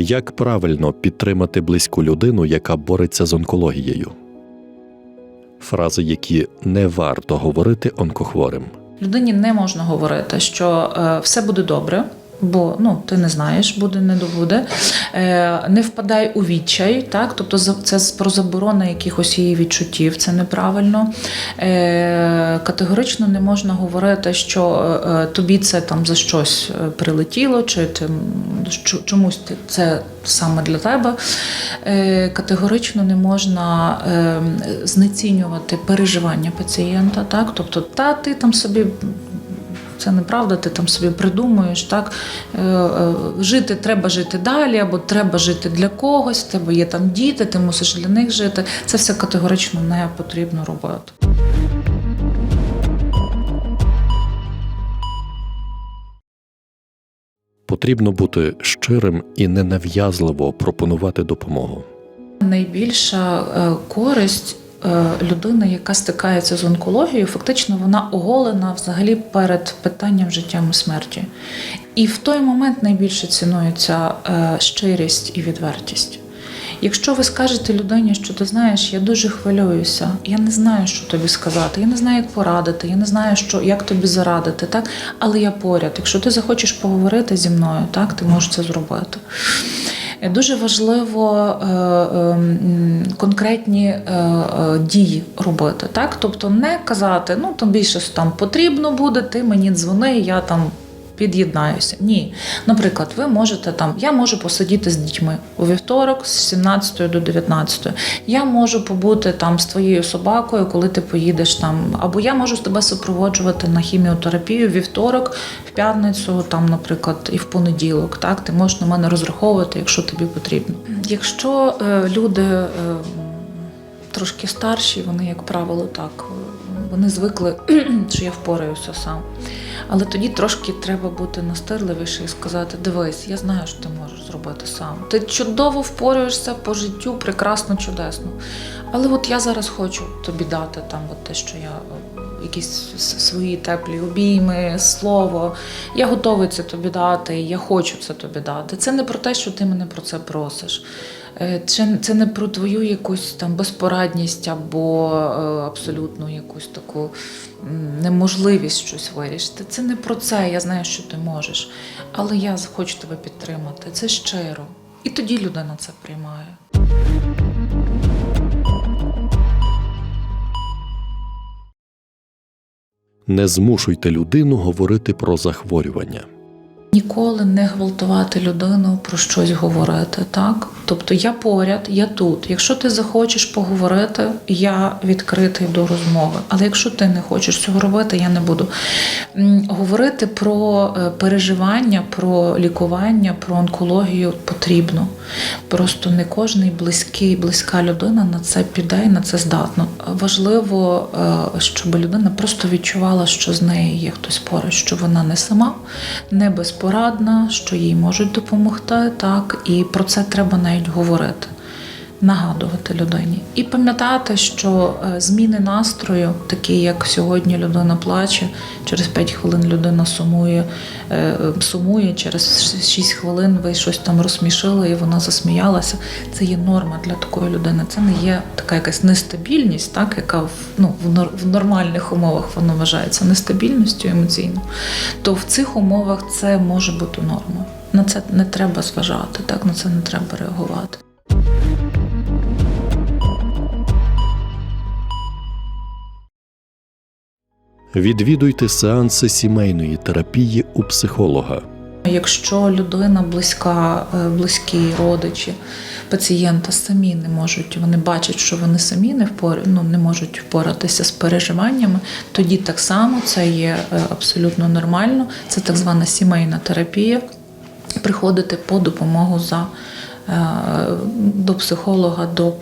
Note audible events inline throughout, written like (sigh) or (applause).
Як правильно підтримати близьку людину, яка бореться з онкологією? Фрази, які не варто говорити онкохворим. Людині не можна говорити, що е, все буде добре. Бо ну ти не знаєш, буде не добуде. Е, не впадай у відчай, так тобто це про заборону якихось її відчуттів, це неправильно. Категорично не можна говорити, що е, е, тобі це там за щось е, прилетіло, чи ти чомусь це саме для тебе. Категорично не можна знецінювати переживання пацієнта, так тобто, та ти там собі. Це неправда, ти там собі придумуєш, так жити треба жити далі, або треба жити для когось, в тебе є там діти, ти мусиш для них жити. Це все категорично не потрібно робити. Потрібно бути щирим і ненав'язливо пропонувати допомогу. Найбільша е, користь е, людини, яка стикається з онкологією, фактично вона оголена взагалі перед питанням життя і смерті. І в той момент найбільше цінується е, щирість і відвертість. Якщо ви скажете людині, що ти знаєш, я дуже хвилююся, я не знаю, що тобі сказати, я не знаю, як порадити, я не знаю, що, як тобі зарадити, так? але я поряд. Якщо ти захочеш поговорити зі мною, так, ти можеш це зробити. Е, Дуже важливо е, е, конкретні е, дії робити, так? Тобто не казати, ну тобі щось там потрібно буде, ти мені дзвони, я там під'єднаюся. Ні. Наприклад, ви можете там, я можу посидіти з дітьми у вівторок з 17 до 19. Я можу побути там з твоєю собакою, коли ти поїдеш там, або я можу тебе супроводжувати на хіміотерапію вівторок, в п'ятницю, там, наприклад, і в понеділок. Так, ти можеш на мене розраховувати, якщо тобі потрібно. Якщо е, люди е, трошки старші, вони, як правило, так. Вони звикли, (clears throat) що я впораюся сам. Але тоді трошки треба бути настирливіше і сказати: дивись, я знаю, що ти можеш зробити сам. Ти чудово впорюєшся по життю, прекрасно, чудесно. Але от я зараз хочу тобі дати там от те, що я е, якісь свої теплі обійми, слово. Я готовий це тобі дати, я хочу це тобі дати. Це не про те, що ти мене про це просиш. Е, Це, це не про твою якусь там безпорадність або е, абсолютну якусь таку неможливість щось вирішити. Це не про це. Я знаю, що ти можеш. Але я хочу тебе підтримати. Це щиро. І тоді людина це приймає. Не змушуйте людину говорити про захворювання. Ніколи не гвалтувати людину про щось говорити, так? Тобто я поряд, я тут. Якщо ти захочеш поговорити, я відкритий до розмови. Але якщо ти не хочеш цього робити, я не буду. Говорити про е, переживання, про лікування, про онкологію потрібно. Просто не кожний близький, близька людина на це піде і на це здатна. Важливо, е, щоб людина просто відчувала, що з нею є хтось поруч, що вона не сама, не безпорадна, що їй можуть допомогти. Так, і про це треба навіть говорити. Нагадувати людині і пам'ятати, що е, зміни настрою, такі як сьогодні людина плаче, через 5 хвилин людина сумує, е, е, сумує, через 6 хвилин ви щось там розсмішили і вона засміялася. Це є норма для такої людини. Це не є така якась нестабільність, так яка в ну в, нор- нормальних умовах воно вважається нестабільністю емоційною. То в цих умовах це може бути нормою. На це не треба зважати, так на це не треба реагувати. Відвідуйте сеанси сімейної терапії у психолога. Якщо людина близька, е, близькі родичі пацієнта самі не можуть, вони бачать, що вони самі не впор... ну, не можуть впоратися з переживаннями, тоді так само це є е, абсолютно нормально. Це так звана сімейна терапія. Приходити по допомогу за е, до психолога, до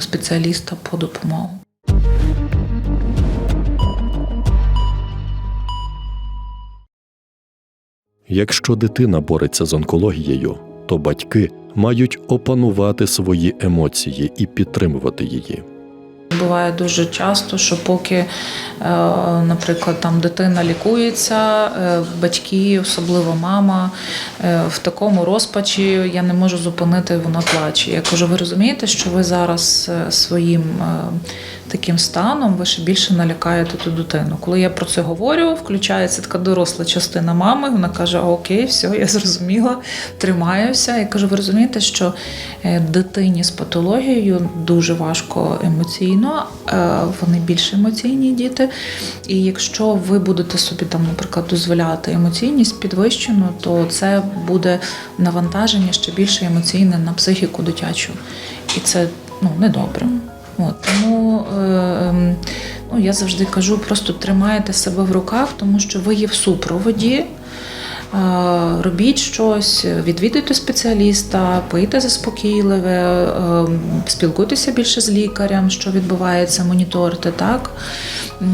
спеціаліста по допомогу. Якщо дитина бореться з онкологією, то батьки мають опанувати свої емоції і підтримувати її. Буває дуже часто, що поки, е, наприклад, там дитина лікується, е, батьки, особливо мама, е, в такому розпачі я не можу зупинити, вона плаче. Я кажу, ви розумієте, що ви зараз своїм таким станом ви ще більше налякаєте ту дитину. Коли я про це говорю, включається така доросла частина мами. Вона каже: Окей, все, я зрозуміла, тримаюся. Я кажу, ви розумієте, що дитині з патологією дуже важко емоційно, е, вони більш емоційні діти. І якщо ви будете собі там, наприклад, дозволяти емоційність підвищену, то це буде навантаження ще більше емоційне на психіку дитячу. І це ну, недобре. От, тому е, ем, ну, я завжди кажу, просто тримайте себе в руках, тому що ви є в супроводі. Е, Робіть щось, відвідуйте спеціаліста, пийте заспокійливе, е, спілкуйтеся більше з лікарем, що відбувається, моніторте, так? Е,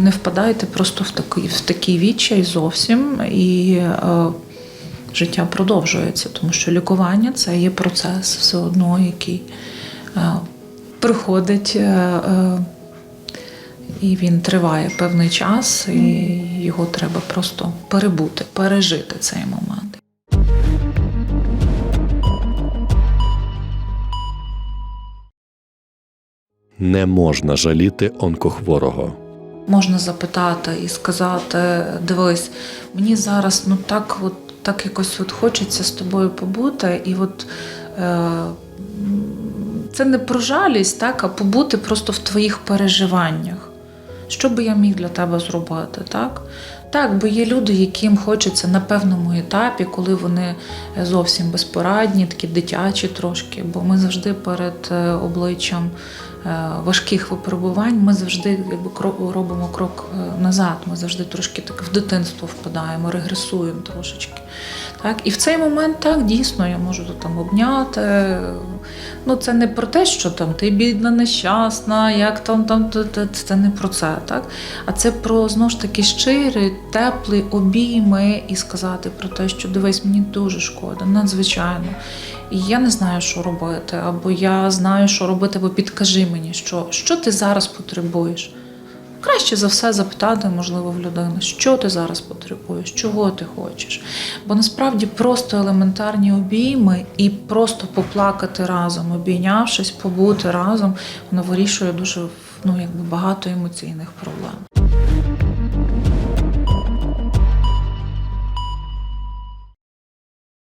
Не впадайте просто в такий, в такий відчай зовсім і життя продовжується, тому що лікування це є процес все одно, який приходить. і він триває певний час, і його треба просто перебути, пережити цей момент. Не можна жаліти онкохворого. Можна запитати і сказати: дивись, мені зараз ну так, от так якось от хочеться з тобою побути, і от е, це не про жалість, так, а побути просто в твоїх переживаннях. Що би я міг для тебе зробити, так? Так, бо є люди, яким хочеться на певному етапі, коли вони зовсім безпорадні, такі дитячі трошки, бо ми завжди перед е, обличчям е, важких випробувань, ми завжди якби робимо крок е, назад. Ми завжди трошки так в дитинство впадаємо, регресуємо трошечки. Так, і в цей момент так дійсно я можу там обняти. Ну, це не про те, що там ти бідна, нещасна, як там там це не про це, так? А це про знову ж таки щирі, теплі обійми і сказати про те, що дивись, мені дуже шкода, надзвичайно. І я не знаю, що робити, або я знаю, що робити, або підкажи мені, що, що ти зараз потребуєш. Краще за все запитати, можливо, в людини, що ти зараз потребуєш, чого ти хочеш. Бо насправді просто елементарні обійми і просто поплакати разом, обійнявшись, побути разом, воно вирішує дуже ну, якби багато емоційних проблем.